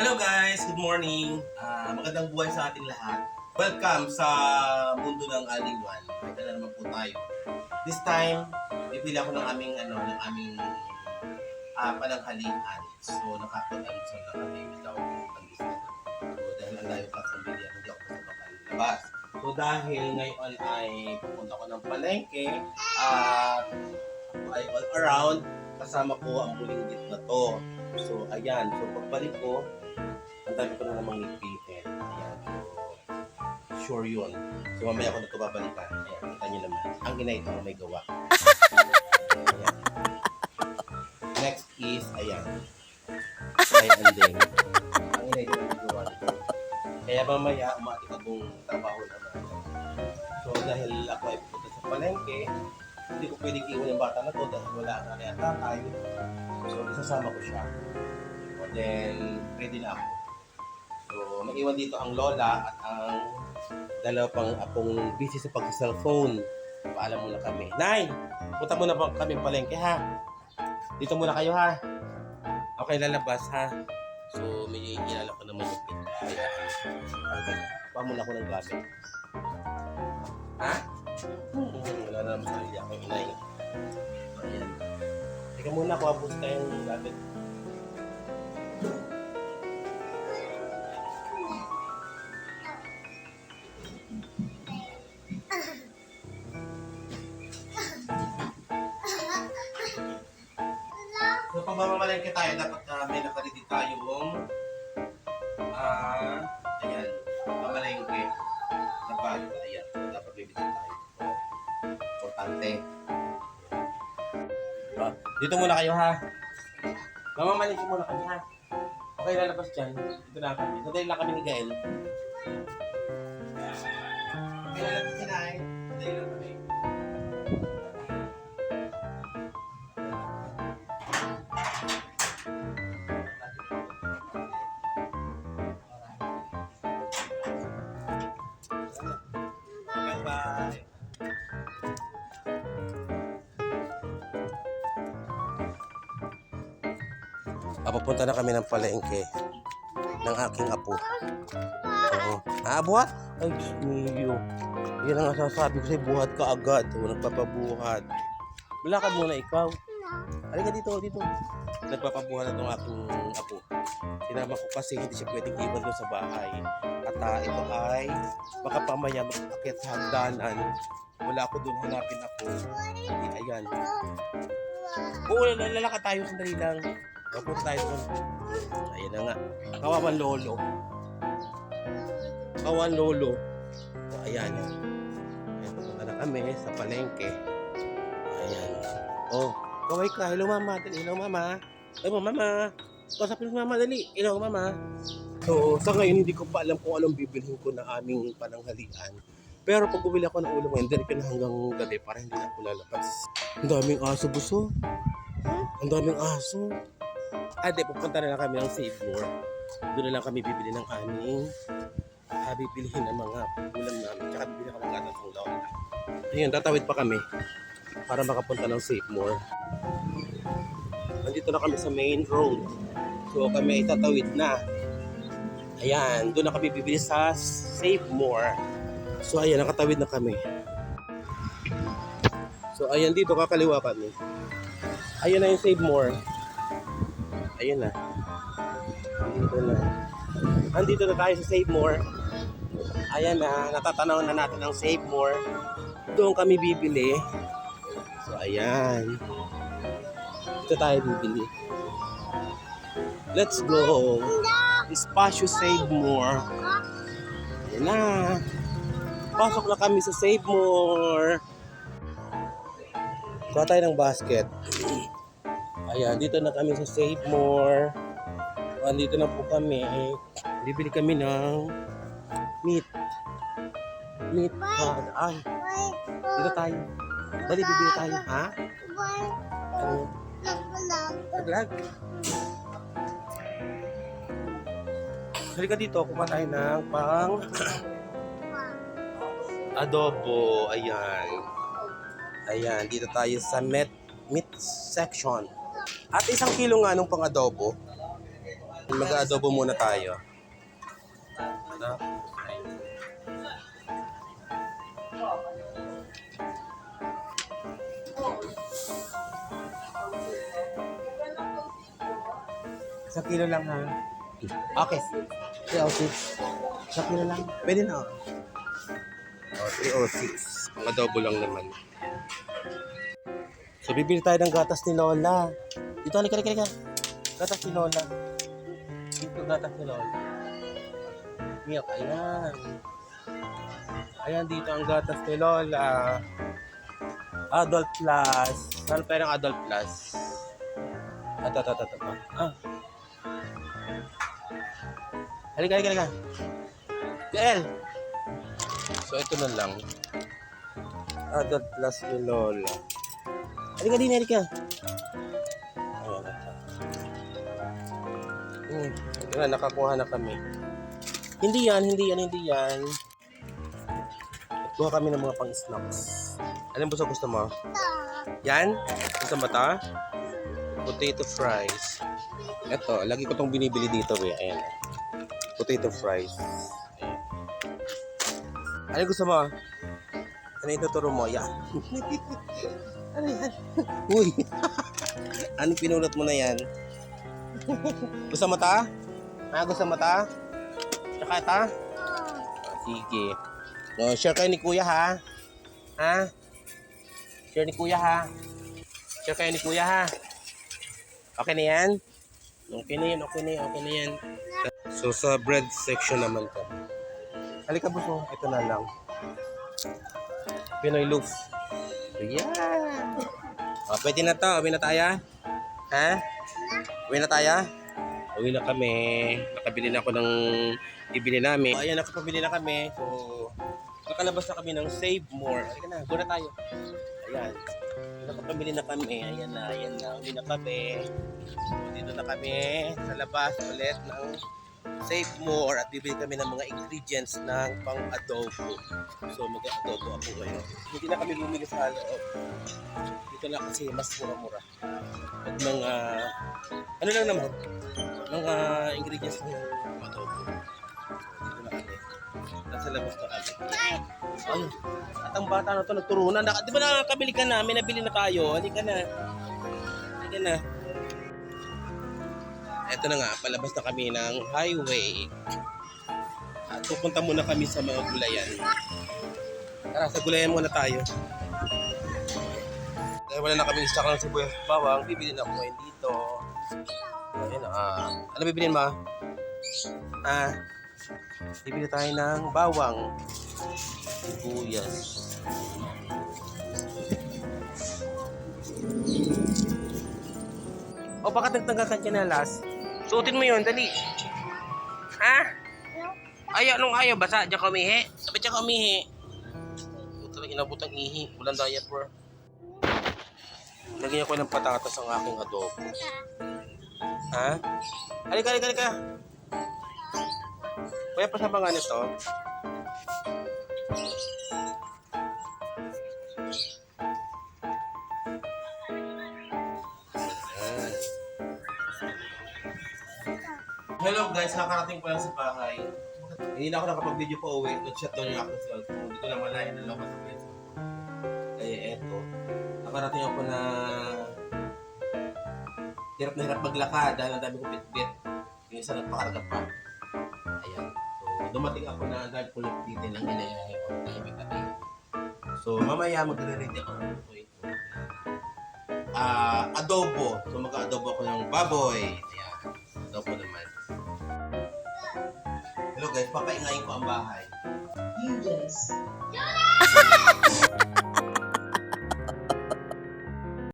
Hello guys, good morning. Ah, magandang buhay sa ating lahat. Welcome sa mundo ng Aliwan. May dala naman po tayo. This time, bibili ako ng aming ano, ng aming ah, pananghalian. So, nakapag-almusal na kami without pandesal. So, dahil ang layo pa sa bilihan, hindi ako basta makalabas. So, dahil ngayon ay pupunta ko ng palengke at ako ay all around kasama ko ang muling git na to. So, ayan. So, pagbalik ko, ang dami ko na namang ipitin. Ayan. So, sure yun. So, mamaya ko na ito babalikan. Ayan, kita nyo naman. Ang ina ito ang may gawa. Ayan. Next is, ayan. Ay, then, ang ina ito ang gawa nito. Kaya mamaya, umatik akong trabaho naman. So, dahil ako ay pupunta sa palengke, hindi ko pwedeng iwan yung bata na to dahil wala ang nanay at tatay. So, isasama ko siya. And then, ready na ako. So, mag-iwan dito ang lola at ang dalawa pang apong busy sa pag-cellphone. Paalam muna kami. Nay! Punta muna po kami palengke ha. Dito muna kayo ha. Okay, lalabas ha. So, may ilala ko naman yung pin. Kaya, okay. Pa muna ako ng gamit. Ha? Hmm, naman sarili ako inay. Ayan. Teka muna, kuha po tayong pag mamamalengke tayo, dapat importante. Ah, dito muna kayo ha. Mamamalengke muna kami ha. Okay, lalabas dyan. Dito na kami. Sandali lang kami ni Gael. Ah, papunta na kami ng palengke ng aking apo. Oo. Ah, buhat? Ay, Mio. Yan ang nasasabi ko sa'yo, buhat ka agad. O, nagpapabuhat. Malakad muna ikaw. Halika dito, dito. Nagpapabuhat na itong aking apo. Sinama ko kasi hindi siya pwedeng iwan doon sa bahay. At ah, ito ay baka pamaya mag-akit sa hagdanan. Wala ako doon, hanapin ako. Hindi, ayan. Oo, lalakad tayo sandali lang. Mapunta tayo doon. Ayan na nga. Kawawan lolo. Kawawan lolo. So, ayan. Ayan, pupunta na kami sa palengke. Ayan. Oh, kaway ka. Hello, mama. Hello, mama. Hello, mama. Kasapin mo, mama. Dali. Hello, mama. So, sa ngayon, hindi ko pa alam kung anong bibilhin ko na aming pananghalian. Pero pag bumili ako ng ulam ngayon, diretso na hanggang gabi para hindi na ako lalabas. Ang daming aso, buso. Ang daming aso. Ah, di, pupunta na lang kami ng Save More. Doon na lang kami bibili ng aming ah, bibilihin ng mga ulam namin. Tsaka bibili ako ng gatas ng lola. Ayun, tatawid pa kami para makapunta ng Save More. Nandito na kami sa main road. So kami ay tatawid na. Ayan, doon na kami bibili sa Save More. So ayan, nakatawid na kami. So ayan dito, kakaliwa kami. Ayan na yung Save More. Ayun na. Andito na. Andito na tayo sa Save More. Ayan na, natatanaw na natin ang Save More. Doon kami bibili. So, ayan. Dito tayo bibili. Let's go. Espasyo Save More. Ayan na. Pasok na kami sa Save More. Kuha tayo ng basket. Ayan, dito na kami sa Save More. Andito na po kami. Bibili kami ng meat. Meat. Ah, ay, dito tayo. Dali, bibili tayo. Ha? Ano? Vlog. Halika dito, tayo ng pang adobo. Ayan. Ayan, dito tayo sa meat, meat section. At isang kilo nga nung pang adobo. Mag-adobo muna tayo. Na? Sa kilo lang ha. Okay. 306. Sa kilo lang. Pwede na. Oh, 306. Ang adobo lang naman. So, bibili tayo ng gatas ni Lola. Dito, halika, halika, halika. Gatas ni Lola. Dito, gatas ni Lola. Milk, ayan. Ayan, dito ang gatas ni Lola. Adult Plus. Saan pa ng Adult Plus? Ato, ato, ato, ato. Ah. Halika, halika, halika. Gael! So, ito na lang. Adult Plus ni Lola. Halika din, halika. Hmm. Na, nakakuha na kami. Hindi yan, hindi yan, hindi yan. Kuha kami ng mga pang-snacks. Anong gusto gusto mo? Yan? Gusto mo to? Potato fries. Ito, lagi ko tong binibili dito eh. Ayan. Potato fries. Ayan. Ano gusto mo? Ano ituturo mo? Yan. ano yan? Uy. ano pinulot mo na yan? Gusto mo ta? Ah, gusto mo ta? Tsaka ta? Sige. No, share kayo ni kuya ha? Ha? Share ni kuya ha? Share kayo ni kuya ha? Okay na yan? Okay na yan, okay na yan, okay na yan. So sa bread section naman to. Halika buso, ito na lang. Pinoy loaf. Ayan. O, pwede na to. Uwi na tayo. Ha? Uwi na tayo? Uwi na kami. Nakabili na ako ng ibili namin. Ayan, nakapabili na kami. So, nakalabas na kami ng Save More. Halika na, go na tayo. Ayan. Nakapabili na kami. Ayan na, ayan na. Uwi na kami. So, dito na kami sa labas ulit ng Save More at bibili kami ng mga ingredients ng pang-adobo. So mag-adobo ako ngayon. Hindi na kami bumili sa loob. Dito na kasi mas mura-mura. At mga, ano lang naman, mga ingredients ng adobo. Dito na kami. Nasa labas na kami. Ay, at ang bata na to nagturunan. Na, di ba nakakabili ka na? May nabili na tayo. Halika na. Halika na. Ito na nga, palabas na kami ng highway. At pupunta muna kami sa mga gulayan. Tara, sa gulayan muna tayo. Dahil wala na kaming stock ng sibuyas bawang, bibili na ngayon dito. Ayun, ah. Ano bibilin mo? Ah, bibili tayo ng bawang. Sibuyas. O bakit nagtanggal ka chinelas? Suotin mo yun, dali. Ha? Ayaw, anong ayaw? Basa, diyan ka umihi? Sabi diyan ka umihi. Ito lang inabot ang ihi. Walang diaper. Lagyan ko ng patatas ang aking adobo. Ha? Halika, halika, halika. Kuya, pasama nga nito. Hello guys, nakarating pa lang sa bahay. Hindi na ako nakapag-video pa uwi. Nag-shut down yung aking cellphone. Hindi ko na malayan na lang sa place. Kaya eto, nakarating ako na hirap na hirap maglakad dahil ang dami kong bitbit. Isa nagpakarga pa. Ayan. So, dumating ako na dahil kulit dito ng inayahay ko. Tahimik na tayo. So, mamaya magre-ready ako ng ito. Ah, adobo. So, mag-adobo ako ng baboy. Ayan. Adobo naman. Hello guys, papaingayin ko ang bahay. You guys.